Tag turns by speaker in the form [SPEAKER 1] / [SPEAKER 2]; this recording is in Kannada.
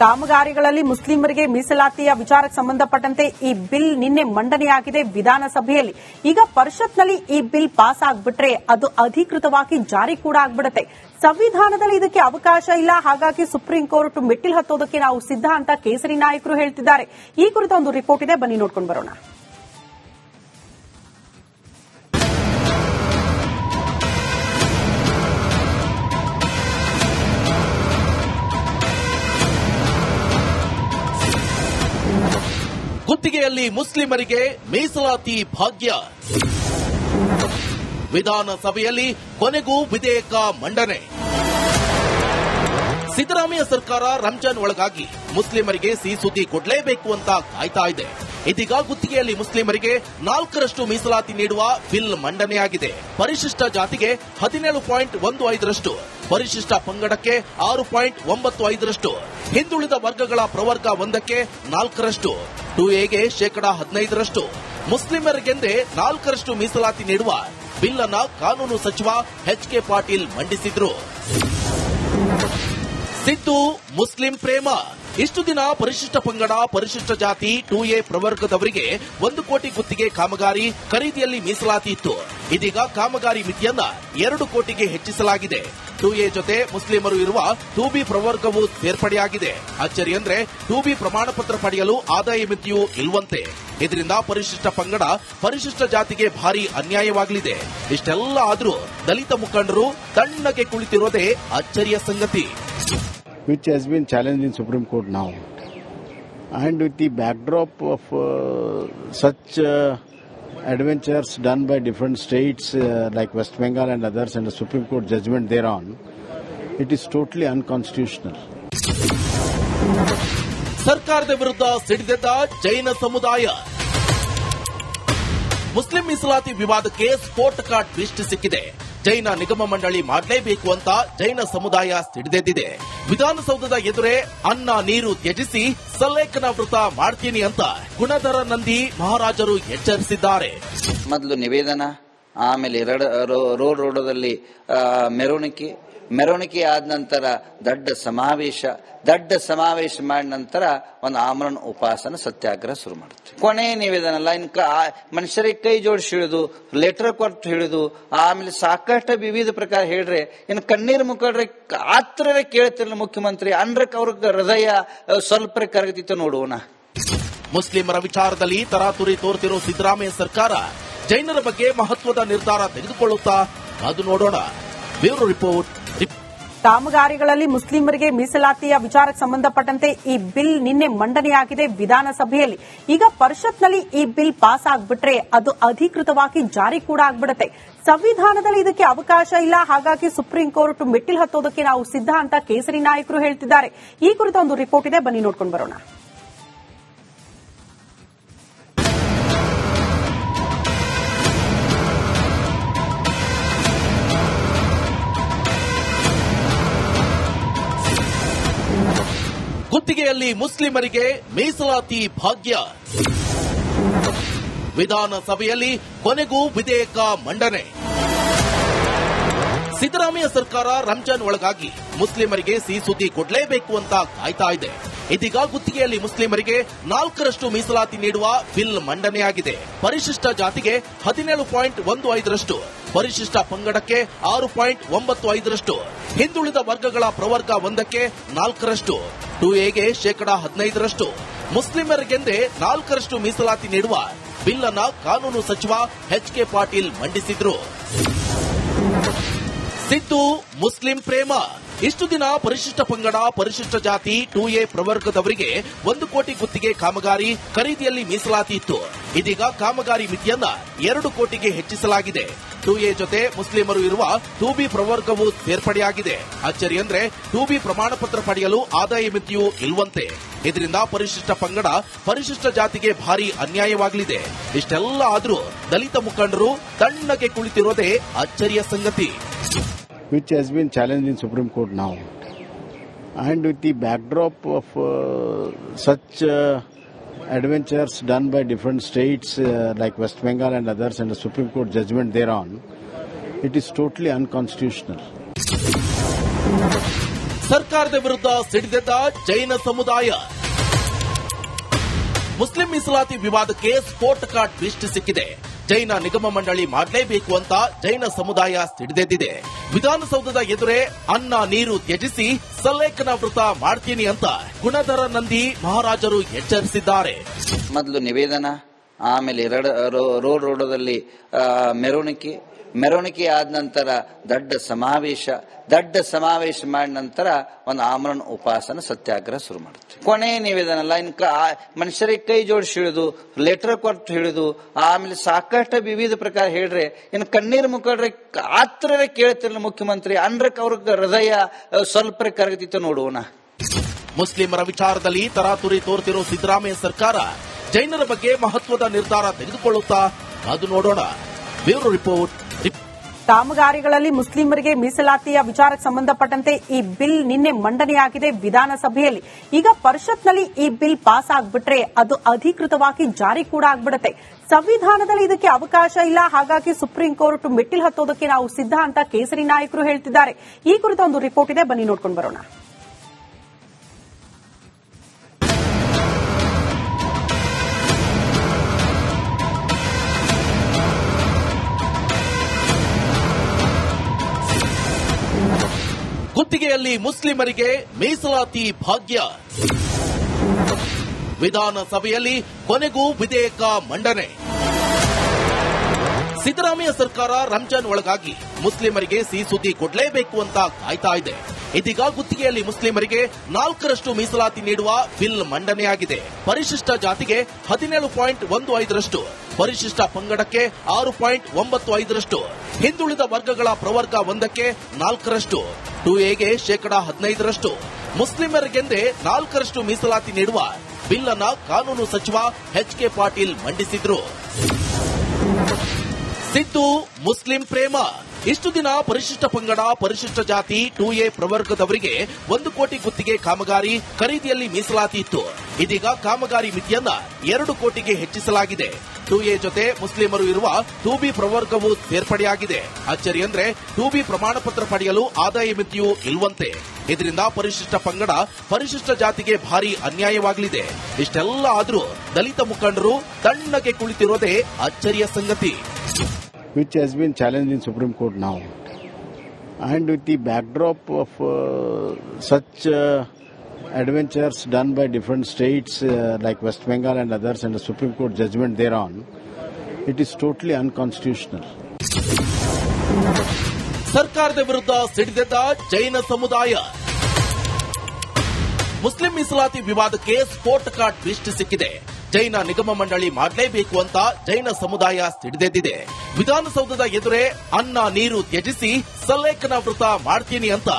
[SPEAKER 1] ಕಾಮಗಾರಿಗಳಲ್ಲಿ ಮುಸ್ಲಿಮರಿಗೆ ಮೀಸಲಾತಿಯ ವಿಚಾರಕ್ಕೆ ಸಂಬಂಧಪಟ್ಟಂತೆ ಈ ಬಿಲ್ ನಿನ್ನೆ ಮಂಡನೆಯಾಗಿದೆ ವಿಧಾನಸಭೆಯಲ್ಲಿ. ಈಗ ಪರಿಷತ್ನಲ್ಲಿ ಈ ಬಿಲ್ ಪಾಸ್ ಆಗ್ಬಿಟ್ರೆ ಅದು ಅಧಿಕೃತವಾಗಿ ಜಾರಿ ಕೂಡ ಆಗ್ಬಿಡುತ್ತೆ. ಸಂವಿಧಾನದಲ್ಲಿ ಇದಕ್ಕೆ ಅವಕಾಶ ಇಲ್ಲ. ಹಾಗಾಗಿ ಸುಪ್ರೀಂ ಕೋರ್ಟ್ ಮೆಟ್ಟಿಲು ಹತ್ತೋದಕ್ಕೆ ನಾವು ಸಿದ್ಧ ಅಂತ ಕೇಸರಿ ನಾಯಕರು ಹೇಳ್ತಿದ್ದಾರೆ. ಈ ಕುರಿತ ಒಂದು ರಿಪೋರ್ಟ್ ಇದೆ. ಬನ್ನಿ ನೋಡ್ಕೊಂಡು ಬರೋಣ.
[SPEAKER 2] ಗುತ್ತಿಗೆಯಲ್ಲಿ ಮುಸ್ಲಿಮರಿಗೆ ಮೀಸಲಾತಿ ಭಾಗ್ಯ. ವಿಧಾನಸಭೆಯಲ್ಲಿ ಕೊನೆಗೂ ವಿಧೇಯಕ ಮಂಡನೆ. ಸಿದ್ದರಾಮಯ್ಯ ಸರ್ಕಾರ ರಂಜಾನ್ ಒಳಗಾಗಿ ಮುಸ್ಲಿಮರಿಗೆ ಸಿ ಸುದ್ದಿ ಕೊಡಲೇಬೇಕು ಅಂತ ಕಾಯ್ತಾ ಇದೆ. ಇದೀಗ ಗುತ್ತಿಗೆಯಲ್ಲಿ ಮುಸ್ಲಿಮರಿಗೆ ನಾಲ್ಕರಷ್ಟು ಮೀಸಲಾತಿ ನೀಡುವ ಬಿಲ್ ಮಂಡನೆಯಾಗಿದೆ. ಪರಿಶಿಷ್ಟ ಜಾತಿಗೆ ಹದಿನೇಳು ಪಾಯಿಂಟ್ ಒಂದು ಐದರಷ್ಟು. ಪರಿಶಿಷ್ಟ ಪಂಗಡಕ್ಕೆ ಆರು ಪಾಯಿಂಟ್ ಒಂಬತ್ತು ಐದರಷ್ಟು, ಹಿಂದುಳಿದ ವರ್ಗಗಳ ಪ್ರವರ್ಗ ಒಂದಕ್ಕೆ ನಾಲ್ಕರಷ್ಟು, ಟು ಎಗೆ ಶೇಕಡಾ ಹದಿನೈದರಷ್ಟು. ಮುಸ್ಲಿಮರಿಗೆಂದೇ ನಾಲ್ಕರಷ್ಟು ಮೀಸಲಾತಿ ನೀಡುವ ಬಿಲ್ ಕಾನೂನು ಸಚಿವ ಎಚ್ ಕೆ ಪಾಟೀಲ್ ಮಂಡಿಸಿದ್ರು. ಸಿದ್ದು ಮುಸ್ಲಿಂ ಪ್ರೇಮ. ಇಷ್ಟು ದಿನ ಪರಿಶಿಷ್ಟ ಪಂಗಡ, ಪರಿಶಿಷ್ಟ ಜಾತಿ, ಟು ಎ ಪ್ರವರ್ಗದವರಿಗೆ ಒಂದು ಕೋಟಿ ಗುತ್ತಿಗೆ ಕಾಮಗಾರಿ, ಖರೀದಿಯಲ್ಲಿ ಮೀಸಲಾತಿ ಇತ್ತು. ಇದೀಗ ಕಾಮಗಾರಿ ಮಿತಿಯನ್ನ ಎರಡು ಕೋಟಿಗೆ ಹೆಚ್ಚಿಸಲಾಗಿದೆ. ಟೂ ಎ ಜೊತೆ ಮುಸ್ಲಿಮರು ಇರುವ ಟೂಬಿ ಪ್ರವರ್ಗವು ಸೇರ್ಪಡೆಯಾಗಿದೆ. ಅಚ್ಚರಿ ಅಂದ್ರೆ ಟೂ ಬಿ ಪ್ರಮಾಣ ಪತ್ರ ಪಡೆಯಲು ಆದಾಯ ಮಿತಿಯೂ ಇಲ್ವಂತೆ. ಇದರಿಂದ ಪರಿಶಿಷ್ಟ ಪಂಗಡ ಪರಿಶಿಷ್ಟ ಜಾತಿಗೆ ಭಾರಿ ಅನ್ಯಾಯವಾಗಲಿದೆ. ಇಷ್ಟೆಲ್ಲ ಆದರೂ ದಲಿತ ಮುಖಂಡರು ತಣ್ಣಗೆ ಕುಳಿತಿರೋದೇ ಅಚ್ಚರಿಯ ಸಂಗತಿ.
[SPEAKER 3] Which has been challenged in Supreme Court now. And with the backdrop of such such uh, adventures done by different states uh, like West Bengal and others and the Supreme Court judgment thereon, it is totally unconstitutional.
[SPEAKER 2] ಸರ್ಕಾರದ ವಿರುದ್ಧ ಸಿಡಿದೆದ್ದ ಜೈನ ಸಮುದಾಯ ಮುಸ್ಲಿಂ ಮೀಸಲಾತಿ ವಿವಾದಕ್ಕೆ ಸ್ಫೋಟಕ ಟ್ವಿಸ್ಟ್ ಸಿಕ್ಕಿದೆ ಜೈನ ನಿಗಮ ಮಂಡಳಿ ಮಾಡಲೇಬೇಕು ಅಂತ ಜೈನ ಸಮುದಾಯ ಸಿಡಿದೆದ್ದಿದೆ. ವಿಧಾನಸೌಧದ ಎದುರೇ ಅನ್ನ ನೀರು ತ್ಯಜಿಸಿ ಸಲ್ಲೇಖನ ವೃತ ಮಾಡ್ತೀನಿ ಅಂತ ಗುಣಧರ ನಂದಿ ಮಹಾರಾಜರು ಎಚ್ಚರಿಸಿದ್ದಾರೆ.
[SPEAKER 4] ಮೊದಲು ನಿವೇದನ, ಆಮೇಲೆ ರೋಡ್ ರೋಡದಲ್ಲಿ ಮೆರವಣಿಗೆ ಮೆರವಣಿಗೆ ಆದ ನಂತರ ದೊಡ್ಡ ಸಮಾವೇಶ ದೊಡ್ಡ ಸಮಾವೇಶ ಮಾಡಿದ ನಂತರ ಒಂದು ಆಮರಣ ಉಪಾಸನ ಸತ್ಯಾಗ್ರಹ ಶುರು ಮಾಡುತ್ತೆ. ಕೊನೆ ನಿವೇದನ ಅಲ್ಲ ಇನ್ ಮನುಷ್ಯರಿಗೆ ಕೈ ಜೋಡಿಸಿ ಹಿಡಿದು, ಲೆಟರ್ ಕೊಟ್ಟು ಹಿಡಿದು, ಆಮೇಲೆ ಸಾಕಷ್ಟು ವಿವಿಧ ಪ್ರಕಾರ ಹೇಳ್ರೆ ಇನ್ನು ಕಣ್ಣೀರು ಮುಖಡ್ರೆ ಆತ್ರವೇ ಕೇಳ್ತಿರಲಿಲ್ಲ ಮುಖ್ಯಮಂತ್ರಿ. ಅಂದ್ರೆ ಅವ್ರ ಹೃದಯ ಸ್ವಲ್ಪ ಕರಗತಿತ್ತು, ನೋಡೋಣ.
[SPEAKER 2] ಮುಸ್ಲಿಮರ ವಿಚಾರದಲ್ಲಿ ತರಾತುರಿ ತೋರ್ತಿರೋ ಸಿದ್ದರಾಮಯ್ಯ ಸರ್ಕಾರ ಜೈನರ ಬಗ್ಗೆ ಮಹತ್ವದ ನಿರ್ಧಾರ ತೆಗೆದುಕೊಳ್ಳುತ್ತಾ? ಅದು ನೋಡೋಣ. Bureau report. ರಿಪ್-
[SPEAKER 1] ಕಾಮಗಾರಿಗಳಲ್ಲಿ ಮುಸ್ಲಿಮರಿಗೆ ಮೀಸಲಾತಿಯ ವಿಚಾರಕ್ಕೆ ಸಂಬಂಧಪಟ್ಟಂತೆ ಈ ಬಿಲ್ ನಿನ್ನೆ ಮಂಡನೆಯಾಗಿದೆ ವಿಧಾನಸಭೆಯಲ್ಲಿ. ಈಗ ಪರಿಷತ್ನಲ್ಲಿ ಈ ಬಿಲ್ ಪಾಸ್ ಆಗ್ಬಿಟ್ರೆ ಅದು ಅಧಿಕೃತವಾಗಿ ಜಾರಿ ಕೂಡ ಆಗ್ಬಿಡುತ್ತೆ. ಸಂವಿಧಾನದಲ್ಲಿ ಇದಕ್ಕೆ ಅವಕಾಶ ಇಲ್ಲ. ಹಾಗಾಗಿ ಸುಪ್ರೀಂ ಕೋರ್ಟ್ ಮೆಟ್ಟಿಲು ಹತ್ತೋದಕ್ಕೆ ನಾವು ಸಿದ್ಧ ಅಂತ ಕೇಸರಿ ನಾಯಕರು ಹೇಳ್ತಿದ್ದಾರೆ. ಈ ಕುರಿತ ಒಂದು ರಿಪೋರ್ಟ್ ಇದೆ. ಬನ್ನಿ ನೋಡ್ಕೊಂಡು ಬರೋಣ.
[SPEAKER 2] ಗುತ್ತಿಗೆಯಲ್ಲಿ ಮುಸ್ಲಿಮರಿಗೆ ಮೀಸಲಾತಿ ಭಾಗ್ಯ. ವಿಧಾನಸಭೆಯಲ್ಲಿ ಕೊನೆಗೂ ವಿಧೇಯಕ ಮಂಡನೆ. ಸಿದ್ದರಾಮಯ್ಯ ಸರ್ಕಾರ ರಂಜಾನ್ ಒಳಗಾಗಿ ಮುಸ್ಲಿಮರಿಗೆ ಸಿಹಿ ಸುದ್ದಿ ಕೊಡಲೇಬೇಕು ಅಂತ ಕಾಯ್ತಾ ಇದೆ. ಇದೀಗ ಗುತ್ತಿಗೆಯಲ್ಲಿ ಮುಸ್ಲಿಮರಿಗೆ ನಾಲ್ಕರಷ್ಟು ಮೀಸಲಾತಿ ನೀಡುವ ಬಿಲ್ ಮಂಡನೆಯಾಗಿದೆ. ಪರಿಶಿಷ್ಟ ಜಾತಿಗೆ ಹದಿನೇಳು ಪಾಯಿಂಟ್ ಒಂದು ಐದರಷ್ಟು. ಪರಿಶಿಷ್ಟ ಪಂಗಡಕ್ಕೆ ಆರು ಪಾಯಿಂಟ್ ಒಂಬತ್ತು ಐದರಷ್ಟು, ಹಿಂದುಳಿದ ವರ್ಗಗಳ ಪ್ರವರ್ಗ ಒಂದಕ್ಕೆ ನಾಲ್ಕರಷ್ಟು ಟು ಎಗೆ ಶೇಕಡಾ ಹದಿನೈದರಷ್ಟು. ಮುಸ್ಲಿಮರಿಗೆಂದೇ ನಾಲ್ಕರಷ್ಟು ಮೀಸಲಾತಿ ನೀಡುವ ಬಿಲ್ ಕಾನೂನು ಸಚಿವ ಎಚ್ ಕೆ ಪಾಟೀಲ್ ಮಂಡಿಸಿದ್ರು. ಸಿದ್ದು ಮುಸ್ಲಿಂ ಪ್ರೇಮ. ಇಷ್ಟು ದಿನ ಪರಿಶಿಷ್ಟ ಪಂಗಡ, ಪರಿಶಿಷ್ಟ ಜಾತಿ ಟು ಎ ಪ್ರವರ್ಗದವರಿಗೆ ಒಂದು ಕೋಟಿ ಗುತ್ತಿಗೆ ಕಾಮಗಾರಿ, ಖರೀದಿಯಲ್ಲಿ ಮೀಸಲಾತಿ ಇತ್ತು. ಇದೀಗ ಕಾಮಗಾರಿ ಮಿತಿಯನ್ನ ಎರಡು ಕೋಟಿಗೆ ಹೆಚ್ಚಿಸಲಾಗಿದೆ. ಟೂ ಎ ಜೊತೆ ಮುಸ್ಲಿಮರು ಇರುವ ಟೂ ಬಿ ಪ್ರವರ್ಗವು ಸೇರ್ಪಡೆಯಾಗಿದೆ. ಅಚ್ಚರಿ ಅಂದ್ರೆ ಟೂ ಬಿ ಪ್ರಮಾಣ ಪತ್ರ ಪಡೆಯಲು ಆದಾಯ ಮಿತಿಯೂ ಇಲ್ವಂತೆ. ಇದರಿಂದ ಪರಿಶಿಷ್ಟ ಪಂಗಡ ಪರಿಶಿಷ್ಟ ಜಾತಿಗೆ ಭಾರಿ ಅನ್ಯಾಯವಾಗಲಿದೆ. ಇಷ್ಟೆಲ್ಲ ಆದರೂ ದಲಿತ ಮುಖಂಡರು ತಣ್ಣಗೆ ಕುಳಿತಿರೋದೇ ಅಚ್ಚರಿಯ ಸಂಗತಿ.
[SPEAKER 3] Which has been challenged in Supreme Court now. And with the backdrop uh, such uh, adventures done by different states uh, like West Bengal and others and the Supreme Court judgment thereon, it is totally unconstitutional.
[SPEAKER 2] ಸರ್ಕಾರದ ವಿರುದ್ಧ ಸಿಡಿದೆದ್ದ ಜೈನ ಸಮುದಾಯ ಮುಸ್ಲಿಂ ಮೀಸಲಾತಿ ವಿವಾದಕ್ಕೆ ಸ್ಫೋಟಕ ಟ್ವಿಸ್ಟ್ ಸಿಕ್ಕಿದೆ ಜೈನ ನಿಗಮ ಮಂಡಳಿ ಮಾಡಲೇಬೇಕು ಅಂತ ಜೈನ ಸಮುದಾಯ ಸಿಡಿದೆದ್ದಿದೆ. ವಿಧಾನಸೌಧದ ಎದುರೇ ಅನ್ನ ನೀರು ತ್ಯಜಿಸಿ ಸಲ್ಲೇಖನ ವೃತ ಮಾಡ್ತೀನಿ ಅಂತ ಗುಣಧರ ನಂದಿ ಮಹಾರಾಜರು ಎಚ್ಚರಿಸಿದ್ದಾರೆ.
[SPEAKER 4] ಮೊದಲು ನಿವೇದನ, ಆಮೇಲೆ ಎರಡು ರೋ- ರೋಡ್ ರೋಡದಲ್ಲಿ ಮೆರವಣಿಗೆ ಮೆರವಣಿಗೆ ಆದ ನಂತರ ದೊಡ್ಡ ಸಮಾವೇಶ ದೊಡ್ಡ ಸಮಾವೇಶ ಮಾಡಿದ ನಂತರ ಒಂದು ಆಮರಣ ಉಪಾಸನ ಸತ್ಯಾಗ್ರಹ ಶುರು ಮಾಡುತ್ತೆ. ಕೊನೆ ನಿವೇದನ ಅಲ್ಲ ಇನ್ ಮನುಷ್ಯರಿಗೆ ಕೈ ಜೋಡಿಸಿ ಹಿಡಿದು, ಲೆಟರ್ ಕೊಟ್ಟು ಹಿಡಿದು, ಆಮೇಲೆ ಸಾಕಷ್ಟು ವಿವಿಧ ಪ್ರಕಾರ ಹೇಳ್ರೆ ಇನ್ನು ಕಣ್ಣೀರು ಮುಖಡ್ರೆ ಆತ್ರ ಕೇಳ್ತಿರಲಿಲ್ಲ ಮುಖ್ಯಮಂತ್ರಿ. ಅಂದ್ರಕ್ಕೆ ಅವ್ರಿಗೆ ಹೃದಯ ಸ್ವಲ್ಪ ಕರಗತಿತ್ತು ನೋಡೋಣ.
[SPEAKER 2] ಮುಸ್ಲಿಮರ ವಿಚಾರದಲ್ಲಿ ತರಾತುರಿ ತೋರ್ತಿರೋ ಸಿದ್ದರಾಮಯ್ಯ ಸರ್ಕಾರ ಜೈನರ ಬಗ್ಗೆ ಮಹತ್ವದ ನಿರ್ಧಾರ ತೆಗೆದುಕೊಳ್ಳುತ್ತಾ, ಅದು ನೋಡೋಣ. Bureau report. ರಿಪ್-
[SPEAKER 1] ಕಾಮಗಾರಿಗಳಲ್ಲಿ ಮುಸ್ಲಿಮರಿಗೆ ಮೀಸಲಾತಿಯ ವಿಚಾರಕ್ಕೆ ಸಂಬಂಧಪಟ್ಟಂತೆ ಈ ಬಿಲ್ ನಿನ್ನೆ ಮಂಡನೆಯಾಗಿದೆ ವಿಧಾನಸಭೆಯಲ್ಲಿ. ಈಗ ಪರಿಷತ್ನಲ್ಲಿ ಈ ಬಿಲ್ ಪಾಸ್ ಆಗ್ಬಿಟ್ರೆ ಅದು ಅಧಿಕೃತವಾಗಿ ಜಾರಿ ಕೂಡ ಆಗ್ಬಿಡುತ್ತೆ. ಸಂವಿಧಾನದಲ್ಲಿ ಇದಕ್ಕೆ ಅವಕಾಶ ಇಲ್ಲ. ಹಾಗಾಗಿ ಸುಪ್ರೀಂ ಕೋರ್ಟ್ ಮೆಟ್ಟಿಲು ಹತ್ತೋದಕ್ಕೆ ನಾವು ಸಿದ್ಧ ಅಂತ ಕೇಸರಿ ನಾಯಕರು ಹೇಳ್ತಿದ್ದಾರೆ. ಈ ಕುರಿತ ಒಂದು ರಿಪೋರ್ಟ್ ಇದೆ. ಬನ್ನಿ ನೋಡ್ಕೊಂಡು ಬರೋಣ.
[SPEAKER 2] ಗುತ್ತಿಗೆಯಲ್ಲಿ ಮುಸ್ಲಿಮರಿಗೆ ಮೀಸಲಾತಿ ಭಾಗ್ಯ. ವಿಧಾನಸಭೆಯಲ್ಲಿ ಕೊನೆಗೂ ವಿಧೇಯಕ ಮಂಡನೆ. ಸಿದ್ದರಾಮಯ್ಯ ಸರ್ಕಾರ ರಂಜಾನ್ ಒಳಗಾಗಿ ಮುಸ್ಲಿಮರಿಗೆ ಸಿ ಸುದ್ದಿ ಕೊಡಲೇಬೇಕು ಅಂತ ಕಾಯ್ತಾ ಇದೆ. ಇದೀಗ ಗುತ್ತಿಗೆಯಲ್ಲಿ ಮುಸ್ಲಿಮರಿಗೆ ನಾಲ್ಕರಷ್ಟು ಮೀಸಲಾತಿ ನೀಡುವ ಬಿಲ್ ಮಂಡನೆಯಾಗಿದೆ. ಪರಿಶಿಷ್ಟ ಜಾತಿಗೆ ಹದಿನೇಳು ಪಾಯಿಂಟ್ ಒಂದು ಐದರಷ್ಟು. ಪರಿಶಿಷ್ಟ ಪಂಗಡಕ್ಕೆ ಆರು ಪಾಯಿಂಟ್ ಒಂಬತ್ತು ಐದರಷ್ಟು, ಹಿಂದುಳಿದ ವರ್ಗಗಳ ಪ್ರವರ್ಗ ಒಂದಕ್ಕೆ ನಾಲ್ಕರಷ್ಟು, ಟು ಎಗೆ ಶೇಕಡ ಹದಿನೈದರಷ್ಟು. ಮುಸ್ಲಿಮರಿಗೆಂದೇ ನಾಲ್ಕರಷ್ಟು ಮೀಸಲಾತಿ ನೀಡುವ ಬಿಲ್ ಅನ್ನ ಕಾನೂನು ಸಚಿವ ಎಚ್ ಕೆ ಪಾಟೀಲ್ ಮಂಡಿಸಿದ್ರು. ಸಿದ್ದು ಮುಸ್ಲಿಂ ಪ್ರೇಮ. ಇಷ್ಟು ದಿನ ಪರಿಶಿಷ್ಟ ಪಂಗಡ, ಪರಿಶಿಷ್ಟ ಜಾತಿ, ಟು ಎ ಪ್ರವರ್ಗದವರಿಗೆ ಒಂದು ಕೋಟಿ ಗುತ್ತಿಗೆ ಕಾಮಗಾರಿ, ಖರೀದಿಯಲ್ಲಿ ಮೀಸಲಾತಿ ಇತ್ತು. ಇದೀಗ ಕಾಮಗಾರಿ ಮಿತಿಯನ್ನ ಎರಡು ಕೋಟಿಗೆ ಹೆಚ್ಚಿಸಲಾಗಿದೆ. ಟೂ ಎ ಜೊತೆ ಮುಸ್ಲಿಮರು ಇರುವ ಟೂ ಬಿ ಪ್ರವರ್ಗವು ಸೇರ್ಪಡೆಯಾಗಿದೆ. ಅಚ್ಚರಿ ಅಂದ್ರೆ ಟೂ ಬಿ ಪ್ರಮಾಣ ಪತ್ರ ಪಡೆಯಲು ಆದಾಯ ಮಿತಿಯೂ ಇಲ್ವಂತೆ. ಇದರಿಂದ ಪರಿಶಿಷ್ಟ ಪಂಗಡ ಪರಿಶಿಷ್ಟ ಜಾತಿಗೆ ಭಾರಿ ಅನ್ಯಾಯವಾಗಲಿದೆ. ಇಷ್ಟೆಲ್ಲ ಆದರೂ ದಲಿತ ಮುಖಂಡರು ತಣ್ಣಗೆ ಕುಳಿತಿರೋದೇ ಅಚ್ಚರಿಯ ಸಂಗತಿ.
[SPEAKER 3] Which has been challenged in Supreme Court now. And with the backdrop of uh, such uh, adventures done by different states uh, like West Bengal and others and the Supreme Court judgment thereon, it is totally unconstitutional.
[SPEAKER 2] ಸರ್ಕಾರದ ವಿರುದ್ಧ ಸಿಡಿದೆದ್ದ ಜೈನ ಸಮುದಾಯ ಮುಸ್ಲಿಂ ಮೀಸಲಾತಿ ವಿವಾದಕ್ಕೆ ಸ್ಫೋಟಕ ಟ್ವಿಸ್ಟ್ ಸಿಕ್ಕಿದೆ ಜೈನ ನಿಗಮ ಮಂಡಳಿ ಮಾಡಲೇಬೇಕು ಅಂತ ಜೈನ ಸಮುದಾಯ ಸಿಡಿದೆದ್ದಿದೆ ವಿಧಾನಸೌಧದ ಎದುರೇ ಅನ್ನ ನೀರು ತ್ಯಜಿಸಿ ಸಲ್ಲೇಖನ ವೃತ ಮಾಡ್ತೀನಿ ಅಂತ